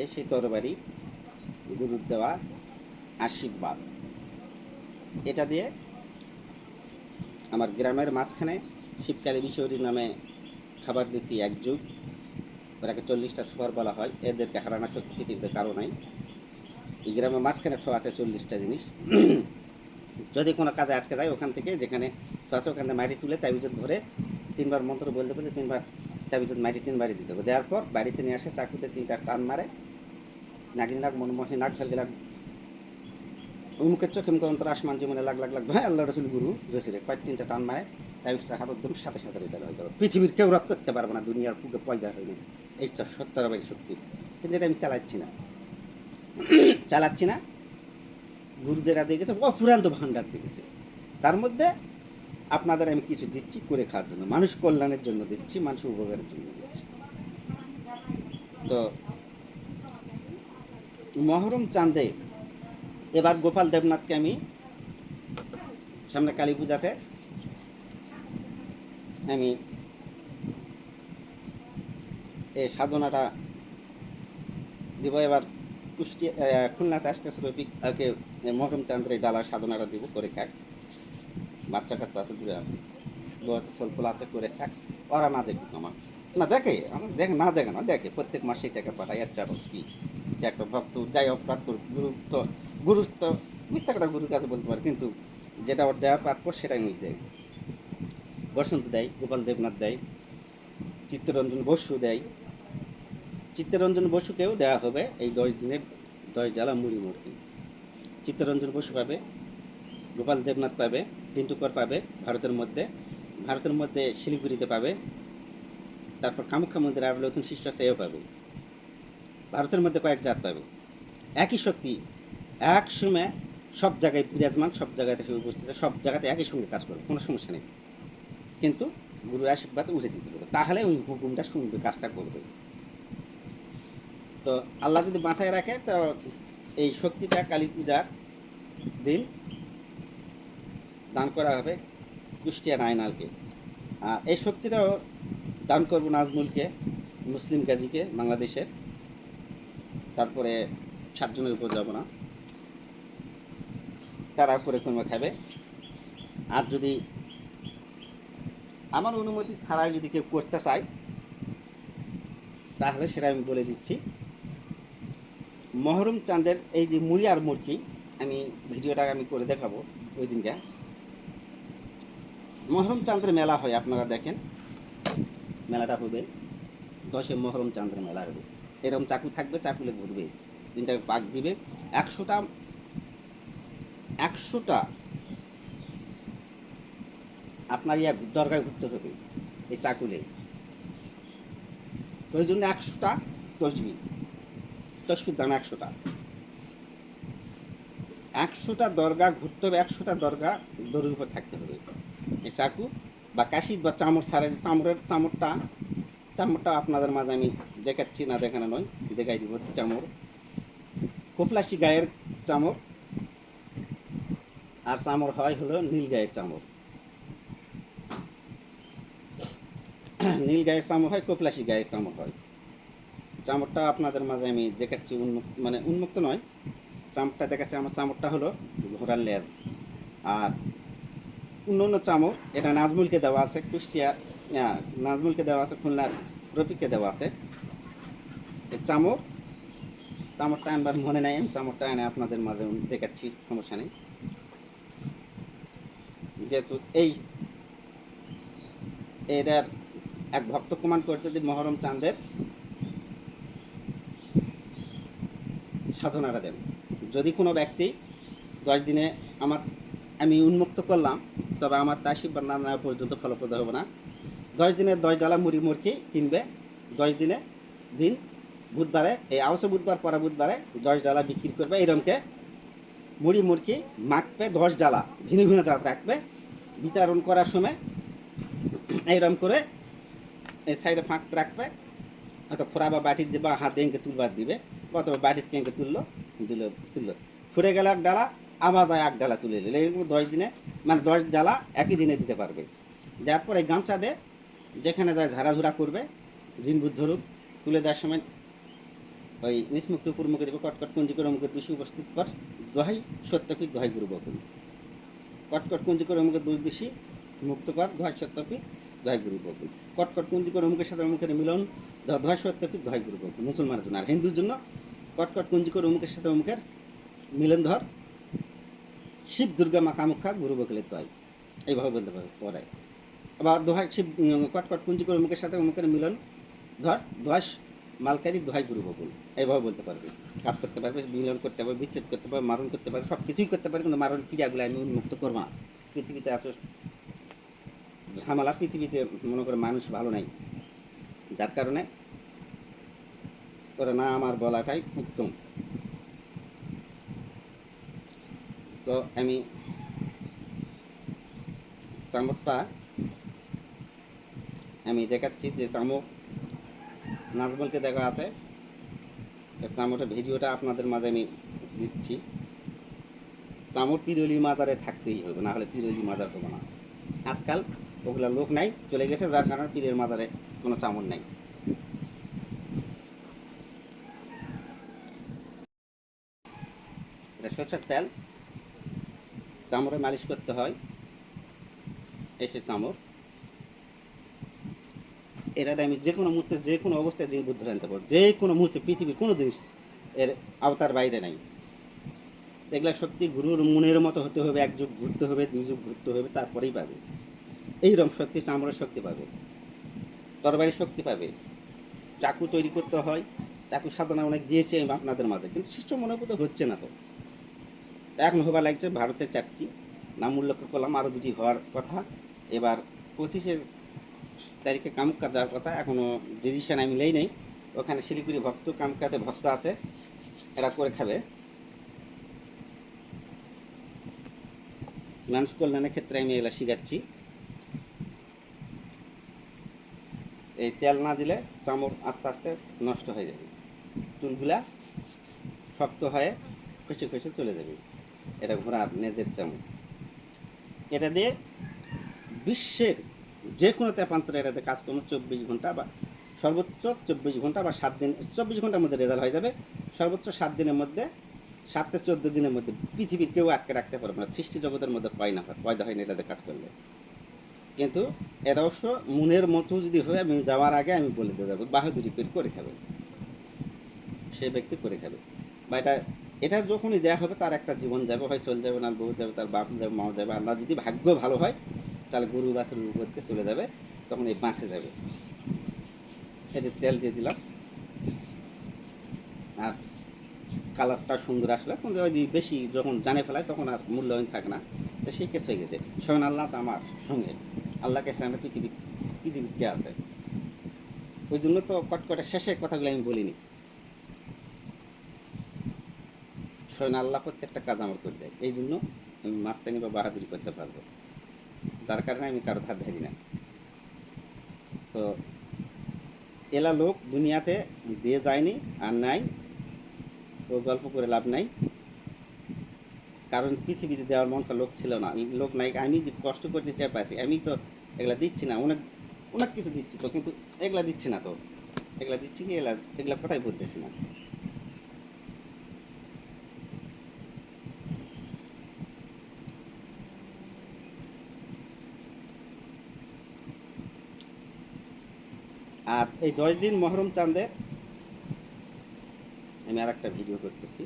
এই সেই তরবারি, গুরুর দেওয়া আশীর্বাদ। এটা দিয়ে আমার গ্রামের মাঝখানে শিবকালী বিশ্বরী নামে খাবার দিচ্ছি এক যুগ। ওটাকে চল্লিশটা সুপার বলা হয়। এদেরকে হারানো শক্তি পৃথিবীতে কারও নাই। এই গ্রামের মাঝখানে তো আছে চল্লিশটা জিনিস। যদি কোনো কাজে আটকে যায় ওখান থেকে, যেখানে তো আছে ওখানে মাটি তুলে তাবিজত ধরে তিনবার মন্ত্র বলতে বলতে তিনবার তাবিজত মাটি তিনবারই দিতে হবে। দেওয়ার পর বাড়িতে নিয়ে আসে, চাকুতে তিনটা টান মারে। নাগিন নাক মনমোহী নাক ফেলকে লাগ উমুকের চোখে মুখে অন্তর আসমান জীবনে লাগ লাগ লাগ ভাই আল্লাহ রসুল গুরু জসিরে কয়েক তিনটা টান মারে, তাবিজটা হাত একদম সাথে সাথে রেজাল হয়ে যাবে পৃথিবীর কেউ রক্ত করতে পারবে না, দুনিয়ার বুকে পয়দা হয়নি এইটা সত্তর বাড়ি শক্তি। কিন্তু এটা আমি চালাচ্ছি না। চালাচ্ছি না। গুরু যেটা দেখেছে অফুরান্ত ভাণ্ডার দেখেছে তার মধ্যে আপনাদের আমি কিছু দিচ্ছি করে খাওয়ার জন্য। মানুষ কল্যাণের জন্য দিচ্ছি মানুষ উপকারের জন্য দিচ্ছি। তো মহরম চাঁদে এবার গোপাল দেবনাথকে আমি সামনে কালী পূজাতে আমি এই সাধনাটা দিব। এবার কুষ্টি আহ, খুলনাতে আসতে ওকে মহরম চান্দ্রে ডালা সাধনাটা দিব করে খাক বাচ্চা কাচ্চা আছে দূরে দু আছে আছে, করে থাক ওরা না দেখুক আমার। না, দেখে, আমার দেখ, না দেখে না, দেখে। প্রত্যেক মাসেই টাকা পাঠায় আচ্ছা কি? যে একটা ভক্ত, যাই অপরাধ করুক, গুরুত্ব গুরুত্ব, মিথ্যা গুরুর কাছে বলতে পারে, কিন্তু যেটা ওর দেওয়ার প্রাপ্য, সেটাই মুখ দেয়। বসন্ত দেয়, গোপাল দেবনাথ দেয়, চিত্তরঞ্জন বসু দেয়। চিত্তরঞ্জন বসুকেও দেওয়া হবে এই দশ দিনের, দশ ডালা মুড়ি মূর্তি চিত্তরঞ্জন বসু পাবে, গোপাল দেবনাথ পাবে। পিন্টুকর পাবে ভারতের মধ্যে। ভারতের মধ্যে শিলিগুড়িতে পাবে। তারপর কামাখ্যা মন্দিরে আর নতুন শিষ্য আছে, এও পাবে। ভারতের মধ্যে কয়েক জাত পাবে। একই শক্তি, এক সময় সব জায়গায় বিরাজমান, সব জায়গাতে সে উপস্থিত সব জায়গাতে একই সঙ্গে কাজ করবে, কোনো সমস্যা নেই। কিন্তু গুরুর আশীর্বাদ উঠে দিতে হবে। তাহলে ওই হুকুমটা শুনবে, কাজটা করবে। তো আল্লাহ যদি বাঁচায় রাখে, তো এই শক্তিটা কালী পূজার দিন দান করা হবে কুষ্টিয়া নাইনালকে। আর এই শক্তিটাও দান করব নাজমুলকে, মুসলিম গাজীকে, বাংলাদেশের। তারপরে সাতজনের উপর যাব না। তারা করে কোনো খাবে। আর যদি আমার অনুমতি ছাড়াই যদি কেউ করতে চায়, তাহলে সেটা আমি বলে দিচ্ছি। মহরম চাঁদের এই যে মুড়ি আর মুরগি আমি ভিডিওটা আমি করে দেখাবো ওই দিনকে। মহরম চাঁদের মেলা হয়, আপনারা দেখেন। মেলাটা হবে দশে মহরম চাঁদের মেলা হবে। এরকম চাকু থাকবে, চাকুলে ঘুরবে। তিনটাকে পাক দিবে। একশোটা একশোটা আপনার ইয়া দরগায় ঘুরতে হবে, এই চাকুলে। ওই জন্য একশোটা তসবি। তসবির দাম একশোটা। একশোটা দরগা ঘুরতে হবে, একশোটা দরগা দড়ির উপর থাকতে হবে। এই চাকু বা কাশি বা চামড় ছাড়া যে চামড়ের চামড়টা চামড়টা আপনাদের মাঝে আমি দেখাচ্ছি না দেখানো নয়, দেখাই দিব চামড়। কোপলাসি গায়ের চামড়, আর চামড় হয় হলো নীল গায়ের চামড়। নীল গায়ের চামড় হয় কোপলাসি গায়ের চামড় হয়। চামড়টা আপনাদের মাঝে আমি দেখাচ্ছি উন্মুক্ত মানে উন্মুক্ত নয়, চামড়টা দেখাচ্ছি। আমার চামড়টা হলো ঘোড়ার লেজ, আর অন্য চামড় এটা নাজমুলকে দেওয়া আছে, কুষ্টিয়া নাজমুলকে দেওয়া আছে, খুলনার রফিককে দেওয়া আছে। এই চামড় চামড়টা আনবার মনে নাই, আমি চামড়টা এনে আপনাদের মাঝে দেখাচ্ছি, সমস্যা নেই। যেহেতু এই এটার এক ভক্ত প্রমাণ করছে যে মহরম চাঁদের সাধনাটা দেন। যদি কোনো ব্যক্তি দশ দিনে আমার আমি উন্মুক্ত করলাম তবে আমার তা আশীর্বাদ না নেওয়া পর্যন্ত ফলপ্রদ হবে না। দশ দিনের দশ ডালা মুড়ি মুরগি কিনবে। দশ দিনে দিন, বুধবারে, এই আওসে বুধবার পরে বুধবারে দশ ডালা বিক্রি করবে। এরমকে মুড়ি মুরগি মাখবে দশ ডালা, ভিন্ন ভিন্ন জাত রাখবে। বিতরণ করার সময় এইরকম করে এই সাইডে ফাঁক রাখবে। হয়তো ফোড়া বা বাটির দিবা হাত দিয়ে তুলবার দিবে। অথবা বাটির থেকে তুললো, দিল, তুললো। ফুরে গেলে ডালা আবার যায় এক ডালা তুলে নিলে। এরকম দশ দিনে মানে দশ ডালা একই দিনে দিতে পারবে। দেওয়ার পরে গামছা দে, যেখানে যায় ঝাড়াঝুড়া করবে, জিন বুদ্ধরূপ তুলে দেওয়ার সময় ওই নিষ্মুক্ত উপরমুখে দেবে কটকট কুঞ্জি করে মুখে দুষি উপস্থিত কর, দোহাই সত্যপিক দোহাই গুরু বকুল। কটকট কুঞ্জি করে মুখে দুই দিশি মুক্ত কর, দোহাই সত্যপিক দোহাই গুরু বকুল। কটকট কুঞ্জি করে মুখের সাথে মুখের মিলন দোহাই সত্যপিক দোহাই গুরু বকুল। মুসলমানের জন্য। আর হিন্দুর জন্য কটকট কুঞ্জি করে মুখের সাথে মুখের মিলন ধর শিব দুর্গা মা কামাখ্যা গুরু বকুলের দোহাই এইভাবে বলতে পারে পরে আবার দোহাই শিব কটকট কুঞ্জি করে মুখের সাথে মুখের মিলন। ধর দোহাই মালকারি, দোহাই গুরু বকুল। এইভাবে বলতে পারবে। কাজ করতে পারবে, মিলন করতে পারবে, বিচ্ছেদ করতে পারবে, মারণ করতে পারবে সব কিছুই করতে পারবে, কিন্তু মারণ ক্রিয়াগুলো আমি উন্মুক্ত করব না। পৃথিবীতে এত ঝামেলা পৃথিবীতে, মনে করে মানুষ ভালো নাই। যার কারণে ওরা না আমার বলাটাই উত্তম। তো আমি চামড়টা আমি দেখাচ্ছি যে চামড় নাজমলকে দেখা আছে। এই চামড়ের ভিডিওটা আপনাদের মাঝে আমি দিচ্ছি। চামড় পিরলি মাজারে থাকতেই হবে, না হলে পিরলি মাজার হবে না। আজকাল ওগুলা লোক নাই, চলে গেছে, যার কারণে পীরের মাজারে কোনো চামড় নাই। এটা সরষের তেল। চামড়ে মালিশ করতে হয়, এসে চামড়। এটাতে আমি যে কোনো মুহূর্তে যে কোনো অবস্থায় জিনিস বুদ্ধি আনতে পারব যে কোনো মুহূর্তে পৃথিবীর কোনো জিনিস এর আওতার বাইরে নাই। এগুলা সত্যি গুরুর মনের মতো হতে হবে, এক যুগ ঘুরতে হবে, দুই যুগ ঘুরতে হবে, তারপরেই পাবে। এইরকম শক্তি চামড়ার শক্তি পাবে। তরবারির শক্তি পাবে। চাকু তৈরি করতে হয়। চাকু সাধনা অনেক দিয়েছে আপনাদের মাঝে, কিন্তু শিষ্য মনোভূত হচ্ছে না তো। এখন হবার লাগছে ভারতের চারটি। নাম উল্লেখ করলাম, আরও দুটি হওয়ার কথা। এবার পঁচিশের তারিখে কামুক্কা যাওয়ার কথা, এখনও ডিসিশন আমি নেই নেই। ওখানে শিলিগুড়ি ভক্ত কামকাতে ভক্ত আছে, এরা করে খাবে। মানুষ কল্যাণের ক্ষেত্রে আমি এগুলো শিখাচ্ছি এই তেল না দিলে চামড় আস্তে আস্তে নষ্ট হয়ে যাবে। চুলগুলা শক্ত হয়ে খসে খসে চলে যাবে। এটা ঘোড়ার নেজের চামড়। এটা দিয়ে? বিশ্বের যে কোনো তেপান্তরে এটাতে কাজ করব চব্বিশ ঘণ্টা বা সর্বোচ্চ চব্বিশ ঘণ্টা বা সাত দিন চব্বিশ ঘণ্টার মধ্যে রেজাল্ট হয়ে যাবে। সর্বোচ্চ সাত দিনের মধ্যে সাত থেকে চোদ্দ দিনের মধ্যে পৃথিবীর কেউ আটকে রাখতে পারবে না। সৃষ্টি জগতের মধ্যে পায় না পয়দা হয়নি এটাতে কাজ করলে। কিন্তু এটা অবশ্য মনের মতো যদি হয় আমি যাওয়ার আগে আমি বলে দিয়ে যাব বাহাদুরি করে করে খাবে। সে ব্যক্তি করে খাবে। বা এটা এটা যখনই দেওয়া হবে, তার একটা জীবন যাবে, হয় চলে যাবে না বউ যাবে, তার বাপ যাবে মাও যাবে, আর না যদি ভাগ্য ভালো হয়, তাহলে গরু বাছুর করতে চলে যাবে, তখন এই বাঁচে যাবে। এতে তেল দিয়ে দিলাম। আর কালারটা সুন্দর আসলে কিন্তু ওই যে বেশি যখন জানে ফেলায়, তখন আর মূল্যায়ন থাকে না। তো সেই কেস হয়ে গেছে। স্বয়ং আল্লাহ আছে আমার সঙ্গে। আল্লাহকে সামনে পৃথিবী পৃথিবী কে আছে। ওই জন্য তো কটকটের শেষের কথাগুলো আমি বলিনি। স্বয়ং আল্লাহ প্রত্যেকটা কাজ আমার করে দেয়। এই জন্য আমি মাস্তানি বা বাহাদুরি করতে পারব। যার কারণে আমি কারও ধার ধারি না। তো এলা লোক দুনিয়াতে দিয়ে যায়নি, আর নাই, ও গল্প করে লাভ নাই। কারণ পৃথিবীতে দেওয়ার মনটা লোক ছিল না। লোক নাই, আমি যে কষ্ট করছি সে পাইছি। আমি তো এগুলা দিচ্ছি না। অনেক অনেক কিছু দিচ্ছি তো, কিন্তু এগুলা দিচ্ছি না তো। এগুলা দিচ্ছি কি? এগুলা এগুলা কোথায় বলতেছি না। আর এই দশ দিন মহরম চাঁদের আমি আর একটা ভিডিও করতেছি।